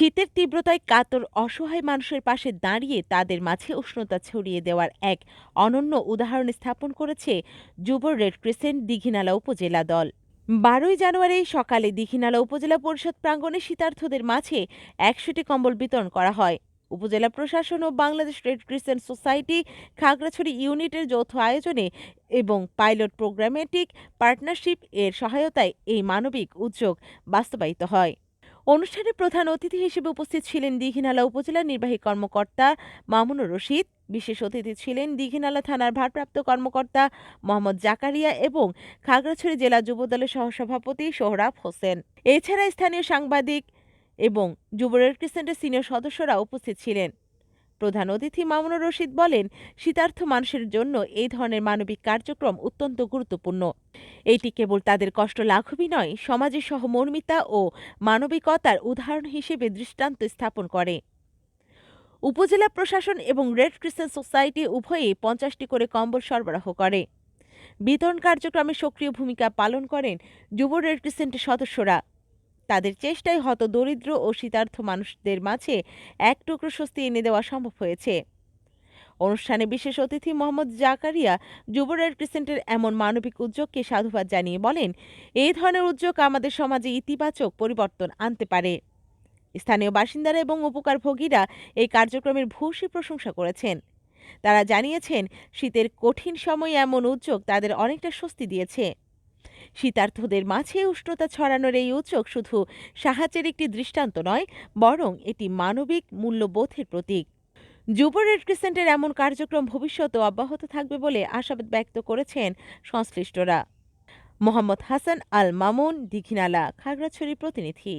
শীতের তীব্রতায় কাতর, অসহায় মানুষের পাশে দাঁড়িয়ে তাদের মাঝে উষ্ণতা ছড়িয়ে দেওয়ার এক অনন্য উদাহরণ স্থাপন করেছে যুব রেড ক্রিসেন্ট দীঘিনালা উপজেলা দল। বারোই জানুয়ারি সকালে দীঘিনালা উপজেলা পরিষদ প্রাঙ্গণে শীতার্থদের মাঝে একশোটি কম্বল বিতরণ করা হয়। উপজেলা প্রশাসন ও Bangladesh red crescent society Khagrachhari ইউনিটের যৌথ আয়োজনে এবং পাইলট প্রোগ্রামেটিক পার্টনারশিপ এর সহায়তায় এই মানবিক উদ্যোগ বাস্তবায়িত হয়। অনুষ্ঠানে প্রধান অতিথি হিসেবে উপস্থিত ছিলেন দীঘিনালা উপজেলা নির্বাহী কর্মকর্তা মামুনুর রশিদ, বিশেষ অতিথি ছিলেন দীঘিনালা থানার ভারপ্রাপ্ত কর্মকর্তা মোহাম্মদ জাকারিয়া এবং খাগড়াছড়ি জেলা যুবদলের সহসভাপতি সোহরাব হোসেন। এছাড়া স্থানীয় সাংবাদিক এবং যুব রেড ক্রিসেন্টের সিনিয়র সদস্যরা উপস্থিত ছিলেন। প্রধান অতিথি মামুনুর রশিদ বলেন, শীতার্থ মানুষের জন্য এই ধরনের মানবিক কার্যক্রম অত্যন্ত গুরুত্বপূর্ণ। এটি কেবল তাদের কষ্ট লাঘবই নয় সমাজের সহমর্মিতা ও মানবিকতার উদাহরণ হিসেবে দৃষ্টান্ত স্থাপন করে। উপজেলা প্রশাসন এবং রেড ক্রিসেন্ট সোসাইটি উভয়েই পঞ্চাশটি করে কম্বল সরবরাহ করে। বিতরণ কার্যক্রমে সক্রিয় ভূমিকা পালন করেন যুব রেড ক্রিসেন্টের সদস্যরা। তাদের চেষ্টায় হত দরিদ্র ও শীতার্থ মানুষদের মাঝে এক টুকরো স্বস্তি এনে দেওয়া সম্ভব হয়েছে। অনুষ্ঠানে বিশেষ অতিথি মোহাম্মদ জাকারিয়া যুব রেড ক্রিসেন্টের এমন মানবিক উদ্যোগকে সাধুবাদ জানিয়ে বলেন এই ধরনের উদ্যোগ আমাদের সমাজে ইতিবাচক পরিবর্তন আনতে পারে। স্থানীয় বাসিন্দারা এবং উপকারভোগীরা এই কার্যক্রমের ভূয়সী প্রশংসা করেছেন। তারা জানিয়েছেন, শীতের কঠিন সময়ে এমন উদ্যোগ তাদের অনেকটা স্বস্তি দিয়েছে। শীতার্থদের মাঝে উষ্ণতা ছড়ানোর এই উৎসব শুধু সাহায্যের একটি দৃষ্টান্ত নয়, বরং এটি মানবিক মূল্যবোধের প্রতীক। যুব রেড ক্রিসেন্টের এমন কার্যক্রম ভবিষ্যতে অব্যাহত থাকবে বলে আশাবাদ ব্যক্ত করেছেন সংশ্লিষ্টরা। মোহাম্মদ হাসান, আল মামুন, দিঘিনালা, খাগড়াছড়ি প্রতিনিধি।